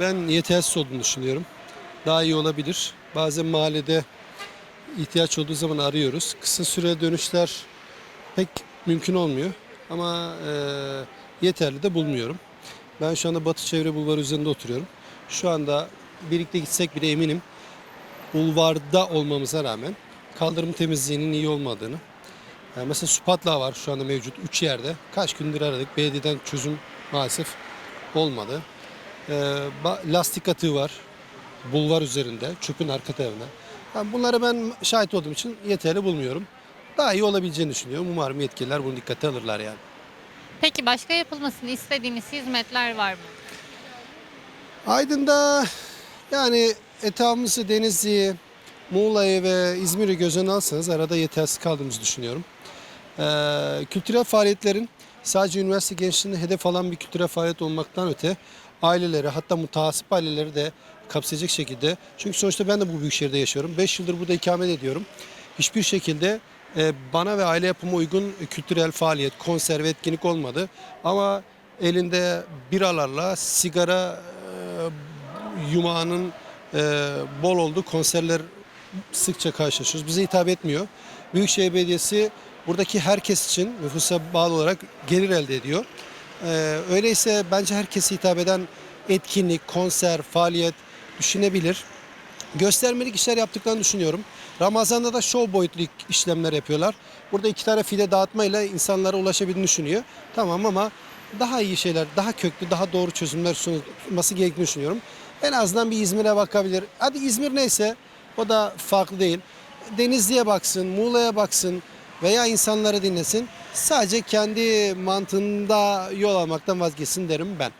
Ben yetersiz olduğunu düşünüyorum. Daha iyi olabilir. Bazen mahallede ihtiyaç olduğu zaman arıyoruz. Kısa süre dönüşler pek mümkün olmuyor. Ama e, yeterli de bulmuyorum. Ben şu anda Batı Çevre Bulvarı üzerinde oturuyorum. Şu anda birlikte gitsek bile eminim bulvarda olmamıza rağmen kaldırım temizliğinin iyi olmadığını. Yani mesela su patlağı var şu anda mevcut 3 yerde. Kaç gündür aradık. Belediyeden çözüm maalesef olmadı. Ee, lastik atığı var. Bulvar üzerinde, çöpün arka tarafında. Yani bunları ben şahit olduğum için yeterli bulmuyorum. Daha iyi olabileceğini düşünüyorum. Umarım yetkililer bunu dikkate alırlar yani. Peki başka yapılmasını istediğiniz hizmetler var mı? Aydın'da yani etrafımızı Denizli'yi, Muğla'yı ve İzmir'i göz önüne alsanız arada yetersiz kaldığımızı düşünüyorum. Ee, kültürel faaliyetlerin sadece üniversite gençliğini hedef alan bir kültürel faaliyet olmaktan öte aileleri hatta mutasip aileleri de kapsayacak şekilde. Çünkü sonuçta ben de bu büyük şehirde yaşıyorum. 5 yıldır burada ikamet ediyorum. Hiçbir şekilde e, bana ve aile yapıma uygun kültürel faaliyet, konser ve etkinlik olmadı. Ama elinde biralarla sigara e, yumağının e, bol olduğu konserler sıkça karşılaşıyoruz. Bize hitap etmiyor. Büyükşehir Belediyesi buradaki herkes için nüfusa bağlı olarak gelir elde ediyor. Ee, öyleyse bence herkese hitap eden etkinlik, konser, faaliyet düşünebilir. Göstermelik işler yaptıklarını düşünüyorum. Ramazan'da da show boyutlu işlemler yapıyorlar. Burada iki tane file dağıtmayla insanlara ulaşabildiğini düşünüyor. Tamam ama daha iyi şeyler, daha köklü, daha doğru çözümler sunulması gerektiğini düşünüyorum. En azından bir İzmir'e bakabilir. Hadi İzmir neyse o da farklı değil. Denizli'ye baksın, Muğla'ya baksın veya insanları dinlesin. Sadece kendi mantığında yol almaktan vazgeçsin derim ben.